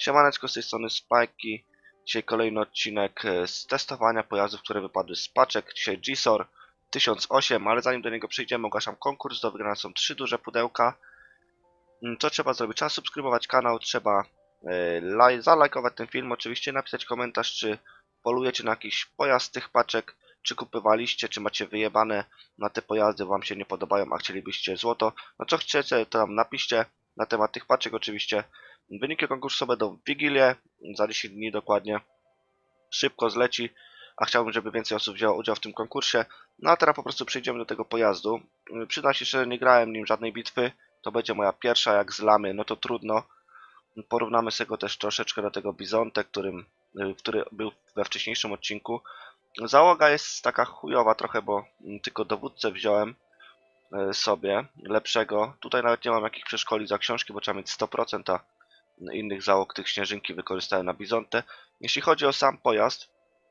Siemaneczko, z tej strony Spajki. Dzisiaj kolejny odcinek e, z testowania pojazdów, które wypadły z paczek. Dzisiaj Gisor 1008, ale zanim do niego przejdziemy, ogłaszam konkurs. Do wygrania są trzy duże pudełka. Mm, Co trzeba zrobić? Trzeba subskrybować kanał, trzeba e, laj, zalajkować ten film, oczywiście napisać komentarz, czy polujecie na jakiś pojazd z tych paczek, czy kupywaliście, czy macie wyjebane na te pojazdy, wam się nie podobają, a chcielibyście złoto. No co chcecie, to tam napiszcie na temat tych paczek oczywiście. Wyniki konkursu będą w Wigilię, za 10 dni dokładnie. Szybko zleci, a chciałbym, żeby więcej osób wzięło udział w tym konkursie. No a teraz po prostu przejdziemy do tego pojazdu. Przyznam się, że nie grałem nim żadnej bitwy. To będzie moja pierwsza, jak z lamy, no to trudno. Porównamy sobie go też troszeczkę do tego Bizonte, którym, yy, który był we wcześniejszym odcinku. Załoga jest taka chujowa trochę, bo mm, tylko dowódcę wziąłem sobie lepszego. Tutaj nawet nie mam jakich przeszkoli za książki, bo trzeba mieć 100%, a innych załóg tych śnieżynki wykorzystałem na Bizontę. Jeśli chodzi o sam pojazd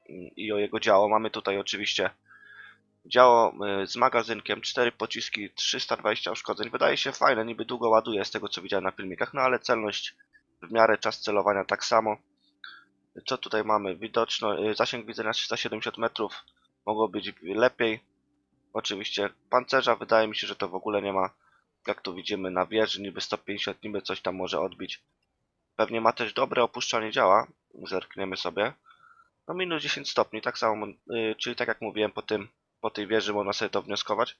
mm, i o jego działo, mamy tutaj oczywiście działo y, z magazynkiem, 4 pociski, 320 uszkodzeń. Wydaje się fajne, niby długo ładuje z tego co widziałem na filmikach, no ale celność w miarę, czas celowania tak samo. Co tutaj mamy? Widoczno, y, zasięg widzenia 370 metrów, mogło być lepiej. Oczywiście pancerza, wydaje mi się, że to w ogóle nie ma, jak tu widzimy na wieży, niby 150, niby coś tam może odbić. Pewnie ma też dobre opuszczanie działa. Zerkniemy sobie. No minus 10 stopni, tak samo, yy, czyli tak jak mówiłem, po tym, po tej wieży można sobie to wnioskować,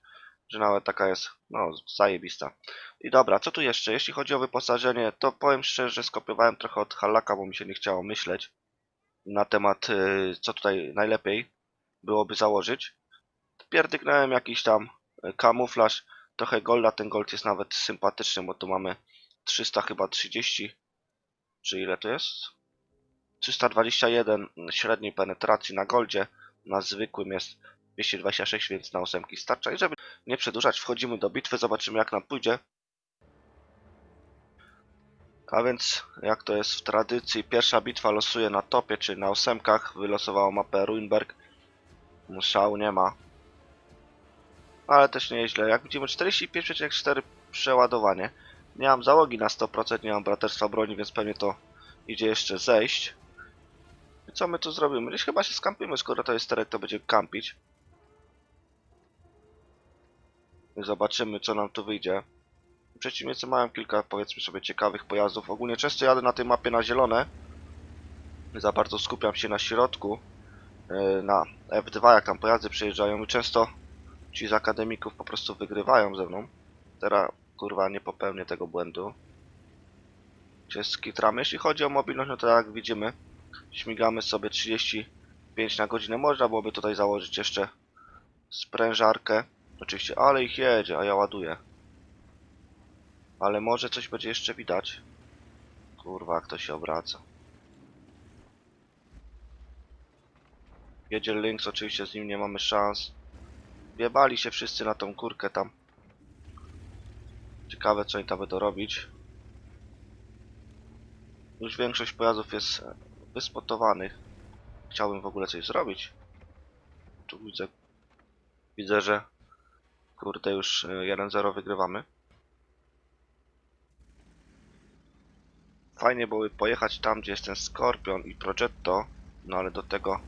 że nawet taka jest, no, zajebista. I dobra, co tu jeszcze? Jeśli chodzi o wyposażenie, to powiem szczerze, że skopiowałem trochę od Halaka, bo mi się nie chciało myśleć na temat, yy, co tutaj najlepiej byłoby założyć. Pierdyknąłem jakiś tam yy, kamuflaż, trochę golda, ten gold jest nawet sympatyczny, bo tu mamy 300 chyba 30 czy ile to jest? 321 średniej penetracji na goldzie, na zwykłym jest 226, więc na ósemki starcza. I żeby nie przedłużać, wchodzimy do bitwy, zobaczymy jak nam pójdzie. A więc, jak to jest w tradycji, pierwsza bitwa losuje na topie, czy na ósemkach. Wylosowało mapę Ruinberg. Szału nie ma. Ale też nieźle. Jak widzimy, 45,4 przeładowanie. Nie mam załogi na 100%, nie mam braterstwa broni, więc pewnie to idzie jeszcze zejść. I co my tu zrobimy? Gdzieś chyba się skampimy, skoro to jest terek, to będzie kampić. I zobaczymy, co nam tu wyjdzie. Przeciwnicy mają kilka, powiedzmy sobie, ciekawych pojazdów. Ogólnie często jadę na tej mapie na zielone. Za bardzo skupiam się na środku. yy, Na F2, jak tam pojazdy przejeżdżają. I często ci z akademików po prostu wygrywają ze mną. Teraz kurwa nie popełnię tego błędu. Się skitramy. Jeśli chodzi o mobilność, no to jak widzimy, śmigamy sobie 35 na godzinę. Można byłoby tutaj założyć jeszcze sprężarkę. Oczywiście, ale ich jedzie, a ja ładuję. Ale może coś będzie jeszcze widać. Kurwa, jak to się obraca. Jedzie Lynx, oczywiście z nim nie mamy szans. Wjebali się wszyscy na tą kurkę tam. Ciekawe co oni tam będą robić. Już większość pojazdów jest e, wyspotowanych. Chciałbym w ogóle coś zrobić. Tu widzę, widzę, że kurde już e, 1-0 wygrywamy. Fajnie byłoby pojechać tam, gdzie jest ten Scorpion i Progetto, no ale do tego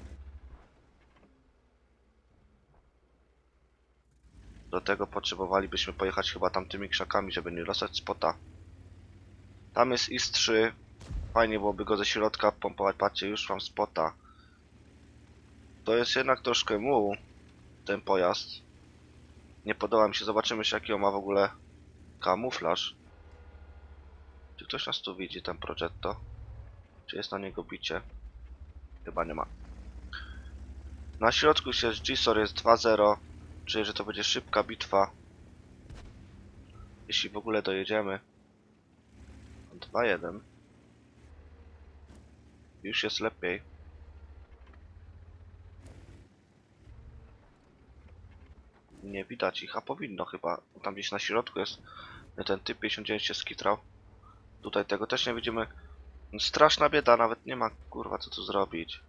Do tego potrzebowalibyśmy pojechać chyba tamtymi krzakami, żeby nie dostać spota. Tam jest IS-3. Fajnie byłoby go ze środka pompować. Patrzcie, już mam spota. To jest jednak troszkę mu ten pojazd. Nie podoba mi się. Zobaczymy jeszcze jaki on ma w ogóle kamuflaż. Czy ktoś nas tu widzi, ten Progetto? Czy jest na niego bicie? Chyba nie ma. Na środku jest Gisor, jest 2-0. Czuję, że to będzie szybka bitwa. Jeśli w ogóle dojedziemy. 2-1. Już jest lepiej. Nie widać ich, a powinno chyba. Tam gdzieś na środku jest ten typ 59 się skitrał. Tutaj tego też nie widzimy. Straszna bieda, nawet nie ma kurwa co tu zrobić.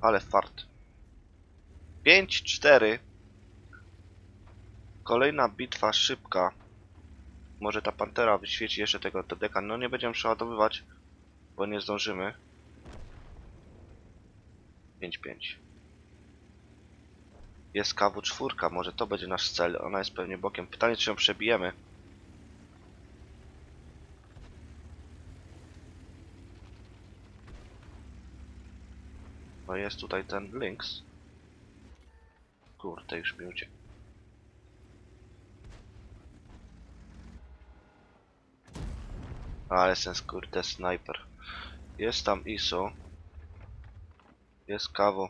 Ale fart. 5-4. Kolejna bitwa szybka. Może ta pantera wyświeci jeszcze tego TDK. No nie będziemy przeładowywać, bo nie zdążymy. 5-5. Jest KW4, może to będzie nasz cel. Ona jest pewnie bokiem. Pytanie, czy ją przebijemy. No jest tutaj ten Lynx. Kurde, już mi uciekł. Ale ten kurde snajper. Jest tam ISO. Jest kawo.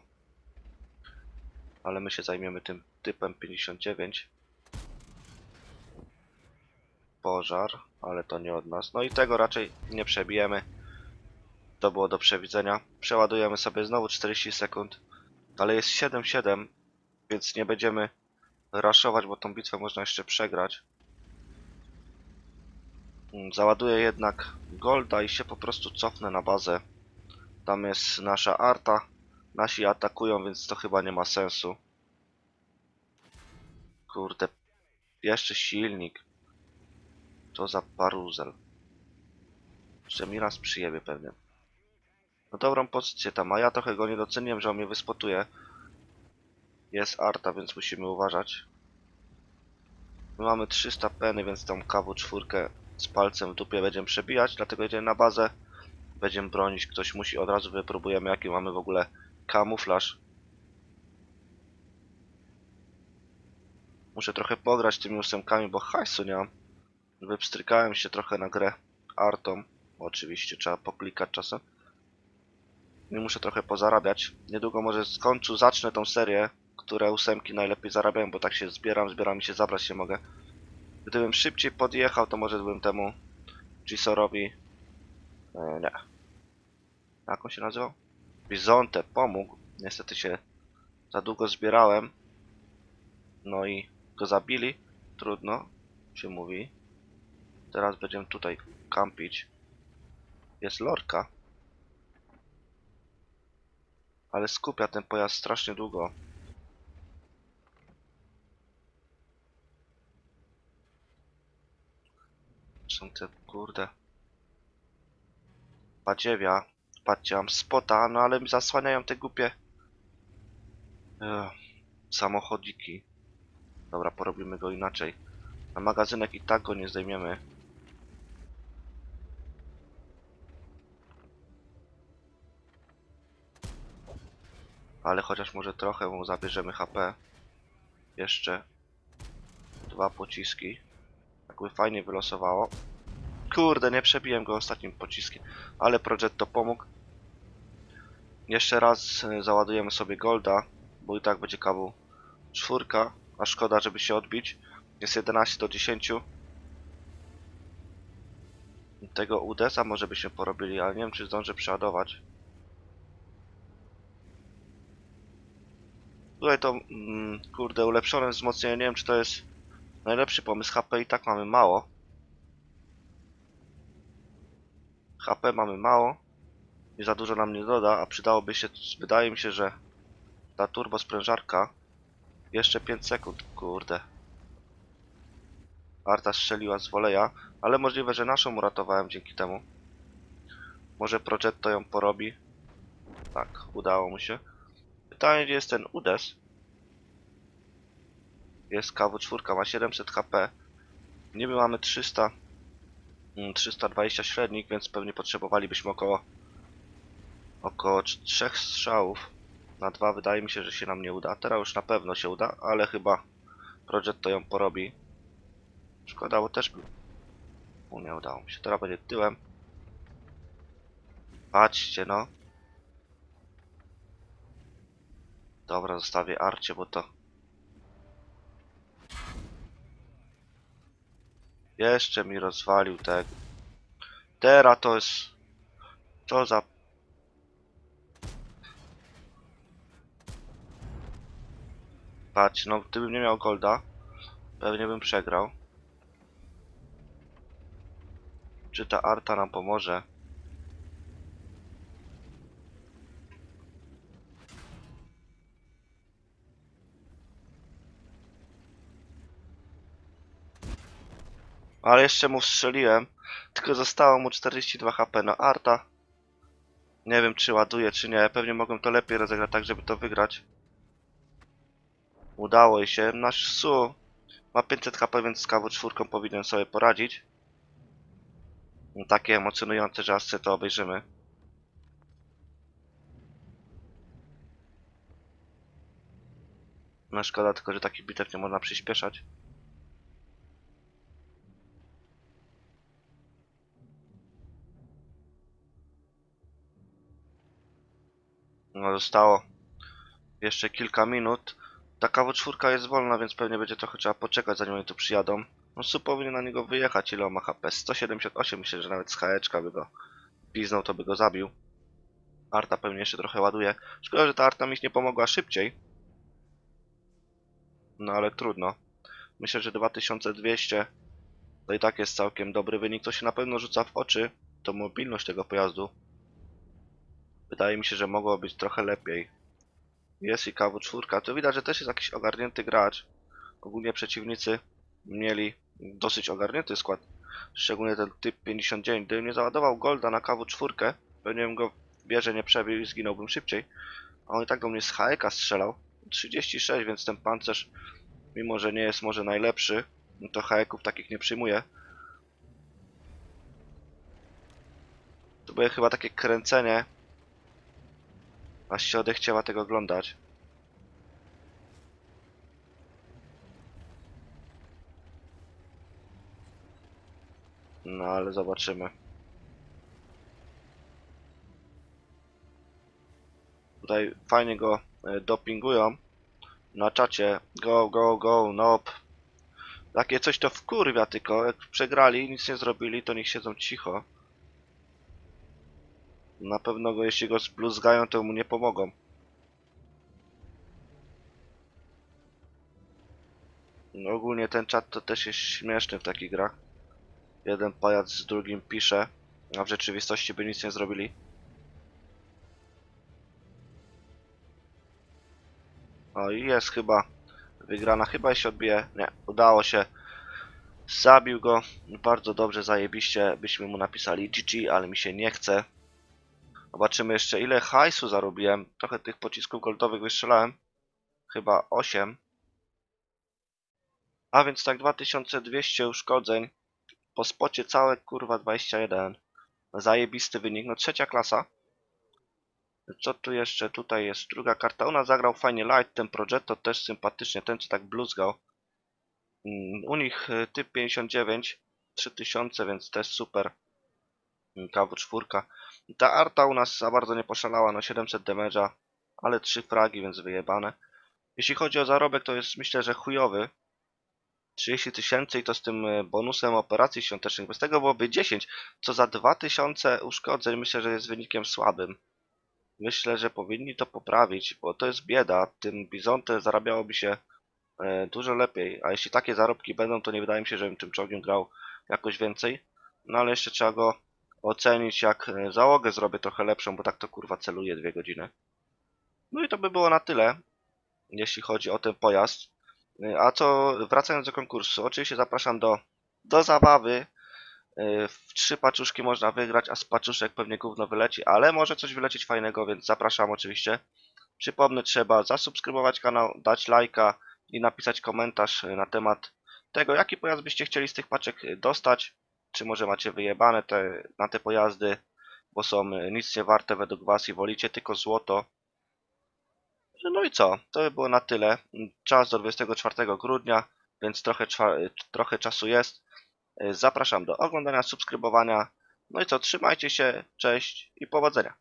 Ale my się zajmiemy tym typem 59. Pożar, ale to nie od nas. No i tego raczej nie przebijemy. To było do przewidzenia. Przeładujemy sobie znowu 40 sekund. Ale jest 7-7, więc nie będziemy raszować, bo tą bitwę można jeszcze przegrać. Mm, Załaduję jednak Golda i się po prostu cofnę na bazę. Tam jest nasza arta. Nasi atakują, więc to chyba nie ma sensu. Kurde. Jeszcze silnik. To za paruzel. Jeszcze mi raz przyjebie pewnie. No dobrą pozycję tam, a ja trochę go nie doceniłem, że on mnie wyspotuje. Jest arta, więc musimy uważać. My mamy 300 peny, więc tą KW4 z palcem w dupie będziemy przebijać, dlatego jedziemy na bazę. Będziemy bronić, ktoś musi, od razu wypróbujemy jaki mamy w ogóle kamuflaż. Muszę trochę pograć tymi ósemkami, bo hajsu nie mam. Wypstrykałem się trochę na grę artą. Oczywiście trzeba poklikać czasem. I muszę trochę pozarabiać. Niedługo może skończę, zacznę tą serię, które ósemki najlepiej zarabiają, bo tak się zbieram, zbieram i się zabrać nie mogę. Gdybym szybciej podjechał, to może bym temu Gisorowi... E, nie. Jak on się nazywał? Bizonte pomógł. Niestety się za długo zbierałem. No i go zabili. Trudno się mówi. Teraz będziemy tutaj kampić. Jest lorka. Ale skupia ten pojazd strasznie długo. Są te kurde. Badziewia. Patrzcie, mam spota, no ale mi zasłaniają te głupie Ech, samochodziki. Dobra, porobimy go inaczej. Na magazynek i tak go nie zdejmiemy. Ale chociaż może trochę mu zabierzemy HP. Jeszcze dwa pociski. Jakby fajnie wylosowało. Kurde, nie przebiłem go ostatnim pociskiem. Ale Progetto pomógł. Jeszcze raz e, załadujemy sobie Golda, bo i tak będzie kawał czwórka, a szkoda, żeby się odbić. Jest 11 do 10. Tego UDESa może byśmy porobili, ale nie wiem czy zdążę przeładować. Tutaj to, mm, kurde, ulepszone wzmocnienie, nie wiem czy to jest najlepszy pomysł. HP i tak mamy mało. HP mamy mało. I za dużo nam nie doda, a przydałoby się, wydaje mi się, że ta turbo sprężarka jeszcze 5 sekund, kurde. Arta strzeliła z woleja, ale możliwe, że naszą uratowałem dzięki temu. Może Progetto ją porobi. Tak, udało mu się. Pytanie, gdzie jest ten Udes? Jest KW4, ma 700 HP. Niby mamy 300, mm, 320 średnik, więc pewnie potrzebowalibyśmy około około 3 strzałów. Na dwa wydaje mi się, że się nam nie uda. Teraz już na pewno się uda, ale chyba Project to ją porobi. Szkoda, bo też by... U, nie udało mi się. Teraz będzie tyłem. Patrzcie, no. Dobra, zostawię Arcie, bo to... Jeszcze mi rozwalił tego. Teraz to jest... Co za... Patrz, no gdybym nie miał golda, pewnie bym przegrał. Czy ta arta nam pomoże? Ale jeszcze mu strzeliłem. Tylko zostało mu 42 HP. No Arta. Nie wiem czy ładuje czy nie. Pewnie mogłem to lepiej rozegrać tak, żeby to wygrać. Udało się. Nasz Su ma 500 HP, więc z KW4 powinien sobie poradzić. No, Takie emocjonujące, że aż to obejrzymy. No szkoda tylko, że takich bitew nie można przyspieszać. Zostało jeszcze kilka minut. Ta KW4 jest wolna, więc pewnie będzie trochę trzeba poczekać zanim oni tu przyjadą. No Su powinien na niego wyjechać, ile on ma HP? 178, myślę, że nawet z HE by go piznął, to by go zabił. Arta pewnie jeszcze trochę ładuje. Szkoda, że ta Arta mi nie pomogła szybciej. No ale trudno. Myślę, że 2200 to i tak jest całkiem dobry wynik. To się na pewno rzuca w oczy, to mobilność tego pojazdu. Wydaje mi się, że mogło być trochę lepiej. Jest i KW4. To widać, że też jest jakiś ogarnięty gracz. Ogólnie przeciwnicy mieli dosyć ogarnięty skład. Szczególnie ten typ 59. Gdybym nie załadował Golda na KW4, pewnie bym go w bierze nie przebił i zginąłbym szybciej. A on i tak do mnie z HK strzelał. 36, więc ten pancerz, mimo że nie jest może najlepszy, no to HK-ów takich nie przyjmuje. To było chyba takie kręcenie, aż się odechciała tego oglądać. No ale zobaczymy. Tutaj fajnie go e, dopingują na czacie. Go, go, go, nope. Takie coś to wkurwia tylko. Jak przegrali, nic nie zrobili, to niech siedzą cicho. Na pewno go, jeśli go spluzgają, to mu nie pomogą. No ogólnie ten czat to też jest śmieszny w takich grach. Jeden pajac z drugim pisze, a w rzeczywistości by nic nie zrobili. O i jest chyba wygrana, chyba się odbije. Nie, udało się. Zabił go bardzo dobrze, zajebiście. Byśmy mu napisali GG, ale mi się nie chce. Zobaczymy jeszcze ile hajsu zarobiłem. Trochę tych pocisków goldowych wystrzelałem. Chyba 8. A więc tak 2200 uszkodzeń. Po spocie całe kurwa 21. Zajebisty wynik. No trzecia klasa. Co tu jeszcze? Tutaj jest druga karta. Ona zagrał fajnie light. Ten Progetto też sympatycznie. Ten co tak bluzgał. Mm, U nich y, typ 59. 3000, więc też super. Mm, KW4. Ta arta u nas za bardzo nie poszalała. No 700 damage'a. Ale 3 fragi, więc wyjebane. Jeśli chodzi o zarobek, to jest myślę, że chujowy. 30 tysięcy i to z tym e, bonusem operacji świątecznych. Bez tego byłoby 10, co za 2000 uszkodzeń myślę, że jest wynikiem słabym. Myślę, że powinni to poprawić, bo to jest bieda. Tym Bizonte zarabiałoby się e, dużo lepiej, a jeśli takie zarobki będą, to nie wydaje mi się, żebym tym czołgiem grał jakoś więcej. No ale jeszcze trzeba go ocenić, jak e, załogę zrobię trochę lepszą, bo tak to kurwa celuje dwie godziny. No i to by było na tyle, jeśli chodzi o ten pojazd. Y, A co, wracając do konkursu, oczywiście zapraszam do, do zabawy. Y, W trzy paczuszki można wygrać, a z paczuszek pewnie gówno wyleci, ale może coś wylecieć fajnego, więc zapraszam oczywiście. Przypomnę, trzeba zasubskrybować kanał, dać lajka i napisać komentarz na temat tego, jaki pojazd byście chcieli z tych paczek dostać. Czy może macie wyjebane te, na te pojazdy, bo są y, nic nie warte według was i wolicie tylko złoto. No i co? To by było na tyle. Czas do 24 grudnia, więc trochę, czwa- trochę czasu jest. Zapraszam do oglądania, subskrybowania. No i co? Trzymajcie się, cześć i powodzenia.